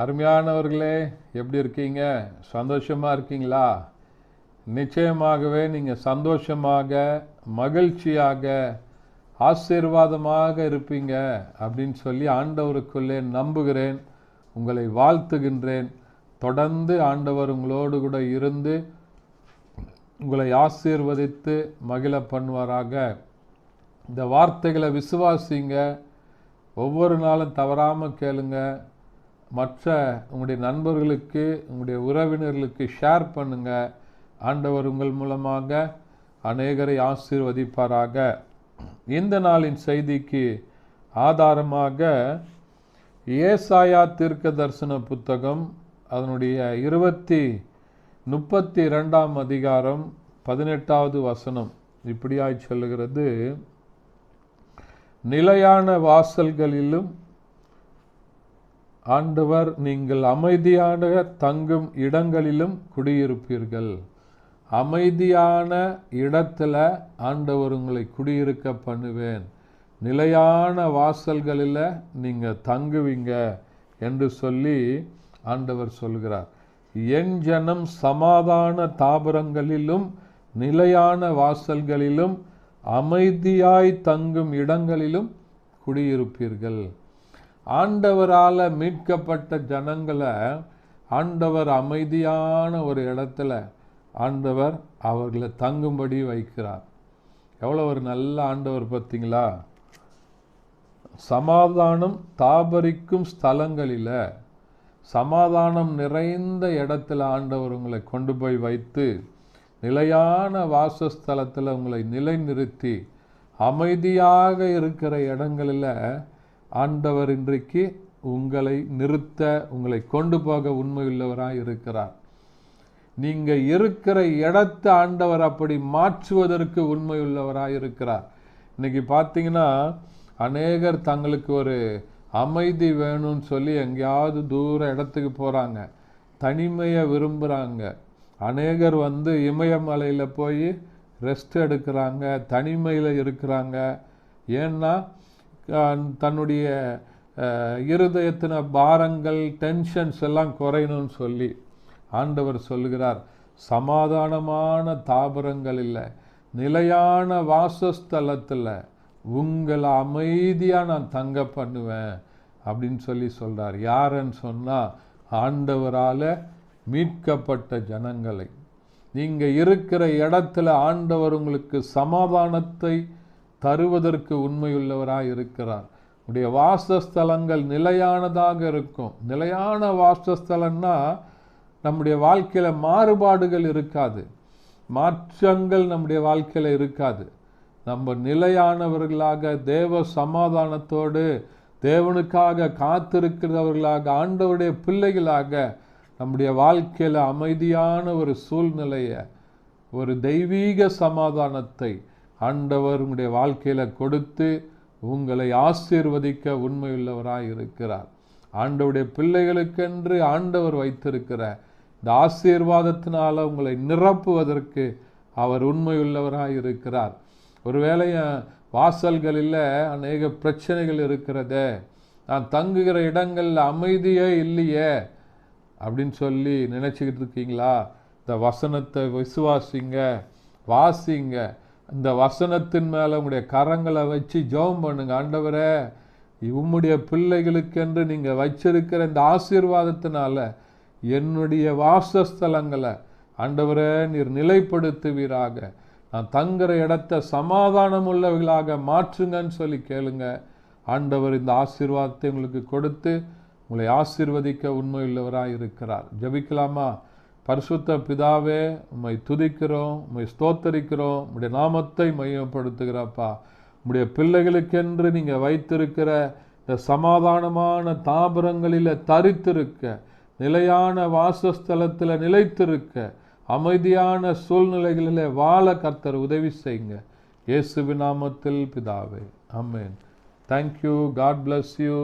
அருமையானவர்களே எப்படி இருக்கீங்க? சந்தோஷமாக இருக்கீங்களா? நிச்சயமாகவே நீங்கள் சந்தோஷமாக மகிழ்ச்சியாக ஆசீர்வாதமாக இருப்பீங்க அப்படின்னு சொல்லி ஆண்டவருக்குள்ளே நம்புகிறேன் உங்களை வாழ்த்துகின்றேன். தொடர்ந்து ஆண்டவர் உங்களோடு கூட இருந்து உங்களை ஆசீர்வதித்து மகிழ பண்ணுவாராக. இந்த வார்த்தைகளை விசுவாசிங்க. ஒவ்வொரு நாளும் தவறாமல் கேளுங்கள் மற்ற உங்களுடைய நண்பர்களுக்கு உங்களுடைய உறவினர்களுக்கு ஷேர் பண்ணுங்க. ஆண்டவர் உங்கள் மூலமாக அநேகரை ஆசீர்வதிப்பாராக. இந்த நாளின் செய்திக்கு ஆதாரமாக ஏசாயா தீர்க்க தரிசன புத்தகம் அதனுடைய இருபத்தி முப்பத்தி இரண்டாம் அதிகாரம் பதினெட்டாவது வசனம். இப்படியாய் சொல்லுகிறது. நிலையான வாசல்களிலும் ஆண்டவர் நீங்கள் அமைதியான தங்கும் இடங்களிலும் குடியிருப்பீர்கள். அமைதியான இடத்துல ஆண்டவர் உங்களை குடியிருக்க பண்ணுவேன். நிலையான வாசல்களில் நீங்கள் தங்குவீங்க என்று சொல்லி ஆண்டவர் சொல்கிறார். என் ஜனம் சமாதான தாபரங்களிலும் நிலையான வாசல்களிலும் அமைதியாய் தங்கும் இடங்களிலும் குடியிருப்பீர்கள். ஆண்டவரால் மீட்கப்பட்ட ஜனங்களை ஆண்டவர் அமைதியான ஒரு இடத்துல ஆண்டவர் அவர்களை தங்கும்படி வைக்கிறார். எவ்வளோ ஒரு நல்ல ஆண்டவர் பார்த்தீங்களா? சமாதானம் தாபரிக்கும் ஸ்தலங்களில் சமாதானம் நிறைந்த இடத்துல ஆண்டவர் உங்களை கொண்டு போய் வைத்து நிலையான வாசஸ்தலத்தில் உங்களை நிலைநிறுத்தி அமைதியாக இருக்கிற இடங்களில் ஆண்டவர் இன்றைக்கு உங்களை நிறுத்த உங்களை கொண்டு போக உண்மையுள்ளவராக இருக்கிறார். நீங்கள் இருக்கிற இடத்தை ஆண்டவர் அப்படி மாற்றுவதற்கு உண்மையுள்ளவராக இருக்கிறார். இன்னைக்கு பார்த்தீங்கன்னா அநேகர் தங்களுக்கு ஒரு அமைதி வேணும்னு சொல்லி எங்கேயாவது தூர இடத்துக்கு போகிறாங்க தனிமையை விரும்புகிறாங்க அநேகர் வந்து இமயமலையில் போய் ரெஸ்ட் எடுக்கிறாங்க தனிமையில் இருக்கிறாங்க. ஏன்னா தன்னுடைய இருதயத்தின பாரங்கள் டென்ஷன்ஸ் எல்லாம் குறையணும்னு சொல்லி ஆண்டவர் சொல்லுகிறார். சமாதானமான தாபரங்கள் இல்லை. நிலையான வாசஸ்தலத்தில் உங்களை அமைதியாக நான் தங்க பண்ணுவேன் அப்படின்னு சொல்லி சொல்கிறார் யாருன்னு சொன்னால் ஆண்டவரால் மீட்கப்பட்ட ஜனங்களை. நீங்கள் இருக்கிற இடத்துல ஆண்டவர் உங்களுக்கு சமாதானத்தை தருவதற்கு உண்மையுள்ளவராக இருக்கிறார் உடைய வாசஸ்தலங்கள் நிலையானதாக இருக்கும். நிலையான வாசஸ்தலம்னா நம்முடைய வாழ்க்கையில் மாறுபாடுகள் இருக்காது. மாற்றங்கள் நம்முடைய வாழ்க்கையில் இருக்காது. நம்ம நிலையானவர்களாக தேவ சமாதானத்தோடு தேவனுக்காக காத்திருக்கிறவர்களாக ஆண்டவருடைய பிள்ளைகளாக நம்முடைய வாழ்க்கையில் அமைதியான ஒரு சூழ்நிலையை ஒரு தெய்வீக சமாதானத்தை ஆண்டவர் உங்களுடைய வாழ்க்கையில் கொடுத்து உங்களை ஆசீர்வதிக்க உண்மையுள்ளவராக இருக்கிறார் ஆண்டவுடைய பிள்ளைகளுக்கென்று ஆண்டவர் வைத்திருக்கிற இந்த ஆசீர்வாதத்தினால் உங்களை நிரப்புவதற்கு அவர் உண்மையுள்ளவராக இருக்கிறார் ஒருவேளை வாசல்களில் அநேக பிரச்சனைகள் இருக்கிறதே நான் தங்குகிற இடங்களில் அமைதியே இல்லையே அப்படின்னு சொல்லி நினச்சிக்கிட்டு இருக்கீங்களா? இந்த வசனத்தை விசுவாசிங்க வாசிங்க. இந்த வசனத்தின் மேலே உங்களுடைய கரங்களை வச்சு ஜெபம் பண்ணுங்க. ஆண்டவரே உம்முடைய பிள்ளைகளுக்கென்று நீங்கள் வச்சிருக்கிற இந்த ஆசீர்வாதத்தினால என்னுடைய வாசஸ்தலங்களை ஆண்டவரே நீர் நிலைப்படுத்துவீராக. நான் தங்குற இடத்த சமாதானம் உள்ளவர்களாக மாற்றுங்கன்னு சொல்லி கேளுங்க. ஆண்டவர் இந்த ஆசீர்வாதத்தை உங்களுக்கு கொடுத்து உங்களை ஆசீர்வதிக்க உண்மையுள்ளவராக இருக்கிறார் ஜபிக்கலாமா? பரிசுத்த பிதாவே உம்மை துதிக்கிறோம் உம்மை ஸ்தோத்தரிக்கிறோம் உம்முடைய நாமத்தை மையப்படுத்துகிறப்பா. உம்முடைய பிள்ளைகளுக்கென்று நீங்கள் வைத்திருக்கிற இந்த சமாதானமான தாபரங்களில் தரித்திருக்க நிலையான வாசஸ்தலத்தில் நிலைத்திருக்க அமைதியான சூழ்நிலைகளில் வாழ கர்த்தர் உதவி செய்யுங்க. இயேசுவி நாமத்தில் பிதாவே. Amen thank you God bless you